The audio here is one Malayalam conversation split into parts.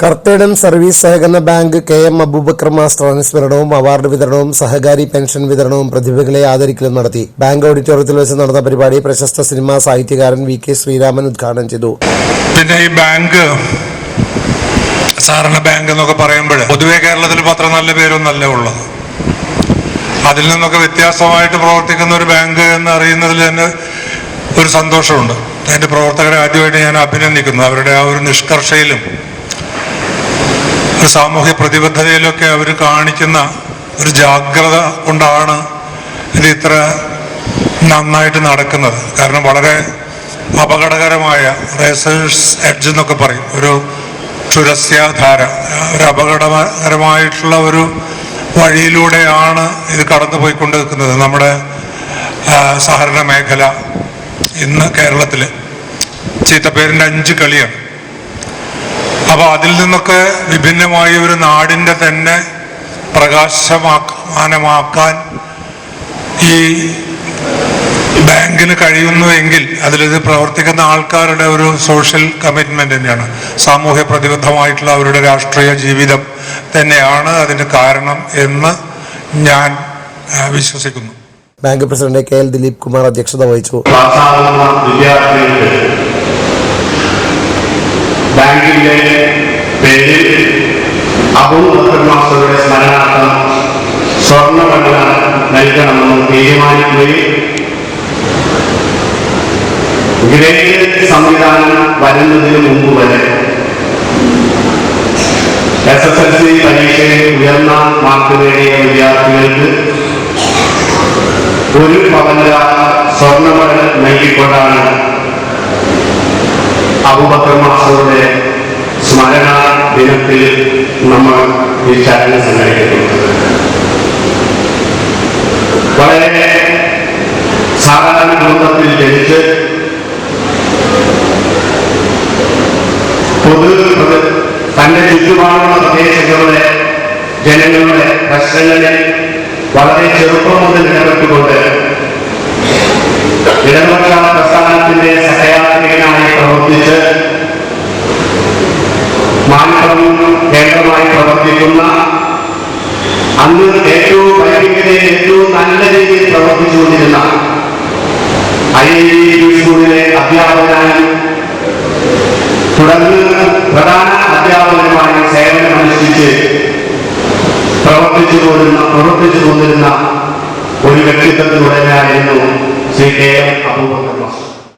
കർത്തേടം സർവീസ് സഹകരണ bank K M Aboobacker master അനുസ്മരണവും award വിതരണവും സഹകാരി പെൻഷൻ വിതരണവും പ്രതിഭകളെ ആദരിക്കലും നടത്തി. ബാങ്ക് ഓഡിറ്റോറിയത്തിൽ വെച്ച് നടന്ന പരിപാടി പ്രശസ്ത സിനിമാ സാഹിത്യകാരൻ വി കെ ശ്രീരാമൻ ഉദ്ഘാടനം ചെയ്തു. പിന്നെ ഈ ബാങ്ക് സാധാരണ ബാങ്ക് എന്നൊക്കെ പറയുമ്പോൾ പൊതുവേ കേരളത്തിൽ പത്ര നല്ല പേരൊന്നല്ല ഉള്ളത്. അതിൽ നിന്നൊക്കെ വ്യത്യാസമായിട്ട് പ്രവർത്തിക്കുന്ന ഒരു ബാങ്ക് എന്ന് അറിയുന്നതിൽ തന്നെ ഒരു സന്തോഷമുണ്ട്. അതിന്റെ പ്രവർത്തകരെ ആദ്യമായിട്ട് ഞാൻ അഭിനന്ദിക്കുന്നു. അവരുടെ ആ ഒരു നിഷ്കർഷയിലും സാമൂഹ്യ പ്രതിബദ്ധതയിലൊക്കെ അവർ കാണിക്കുന്ന ഒരു ജാഗ്രത കൊണ്ടാണ് ഇത് ഇത്ര നന്നായിട്ട് നടക്കുന്നത്. കാരണം വളരെ അപകടകരമായ റേസേഴ്സ് എഡ്ജ് എന്നൊക്കെ പറയും. ഒരു ചുരസ്യാധാര ഒരു അപകടകരമായിട്ടുള്ള ഒരു വഴിയിലൂടെയാണ് ഇത് കടന്നു പോയിക്കൊണ്ടിരിക്കുന്നത് നമ്മുടെ ആ, സഹകരണ മേഖല ഇന്ന് കേരളത്തിൽ ചീത്തപ്പേരിന്റെ അഞ്ച് കളിയാണ്. അപ്പോൾ അതിൽ നിന്നൊക്കെ വിഭിന്നമായ ഒരു നാടിന്റെ തന്നെ പ്രകാശമാനമാക്കാൻ ഈ ബാങ്കിന് കഴിയുന്നുവെങ്കിൽ അതിലിത് പ്രവർത്തിക്കുന്ന ആൾക്കാരുടെ ഒരു സോഷ്യൽ കമ്മിറ്റ്മെന്റ് തന്നെയാണ്. സാമൂഹ്യ പ്രതിബദ്ധമായിട്ടുള്ള അവരുടെ രാഷ്ട്രീയ ജീവിതം തന്നെയാണ് അതിന് കാരണം എന്ന് ഞാൻ വിശ്വസിക്കുന്നു. Bank president K L Dileep Kumar അധ്യക്ഷത വഹിച്ചു. മാസ്റ്ററുടെ സ്മരണാർത്ഥം സ്വർണമല്ല നൽകണമെന്നും തീരുമാനിക്കുകയും ഗ്രേഡ് സംവിധാനം വരുന്നതിന് മുമ്പ് വരെ എസ് എസ് എൽ സി പരീക്ഷയിൽ ഉയർന്ന മാർക്ക് നേടിയ വിദ്യാർത്ഥികൾക്ക് ഒരു പവനര സ്വർണമെഡൽ നൽകിക്കൊണ്ടാണ് അബുബക്കർ സ്മരണ ദിനത്തിൽ നമ്മൾ ഈ ചടങ്ങ് സംഘടിപ്പിക്കുന്നത് വളരെ സാധാരണ കുടുംബത്തിൽ ജനിച്ച് പൊതു തന്റെ ചുറ്റുപാടുള്ള പ്രദേശങ്ങളുടെ ജനങ്ങളുടെ പ്രശ്നങ്ങളെ വളരെ ചെറുപ്പം മുതൽ ഇടപെട്ടുകൊണ്ട് ഇടതുപക്ഷ പ്രസ്ഥാനത്തിന്റെ സഹയാത്രികനായി കേന്ദ്രമായി പ്രവർത്തിക്കുന്ന അന്ന് ഏറ്റവും വൈദികതയിൽ ഏറ്റവും നല്ല രീതിയിൽ പ്രവർത്തിച്ചുകൊണ്ടിരുന്ന ഐ ഐ ടി സ്കൂളിലെ അധ്യാപകനായും തുടർന്ന് പ്രധാന അധ്യാപകനുമായി സേവനമനുഷ്ഠിച്ച് പ്രവർത്തിച്ചു പോരുന്ന പ്രവർത്തിച്ചു പോന്നിരുന്ന ഒരു വ്യക്തിത്വത്തിനുടനായിരുന്നു Shri K M Aboobacker.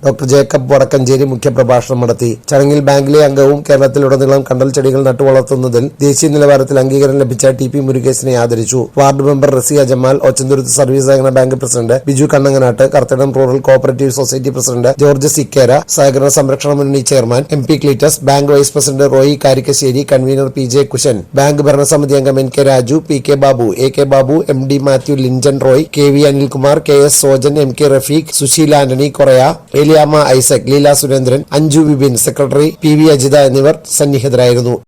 Doctor Jacob Vadakkanchery മുഖ്യപ്രഭാഷണം നടത്തി. ചടങ്ങിൽ ബാങ്കിലെ അംഗവും കേരളത്തിലുടനീളം കണ്ടൽ ചെടികൾ നട്ടുവളർത്തുന്നതിൽ ദേശീയ നിലവാരത്തിൽ അംഗീകാരം ലഭിച്ച ടി പി മുരുകേശിനെ ആദരിച്ചു. Ward member Raziya Jamal Ochanthuruthu service സഹകരണ bank president Biju Kannanganattu Karthedam rural cooperative society president George Sikkera സഹകരണ സംരക്ഷണ മുന്നണി chairman M P Cletus bank vice president Roy Karikkassery convener P J Kushan bank ഭരണസമിതി അംഗം N K Raju P K Babu A K Babu M D Mathew Linchan Roy K V Anilkumar K S Sojan M K Rafeeq Susheel Antony Koraya Eliyamma Isaac Leela Surendran Anju Vipin secretary P V Ajitha എന്നിവർ സന്നിഹിതരായിരുന്നു.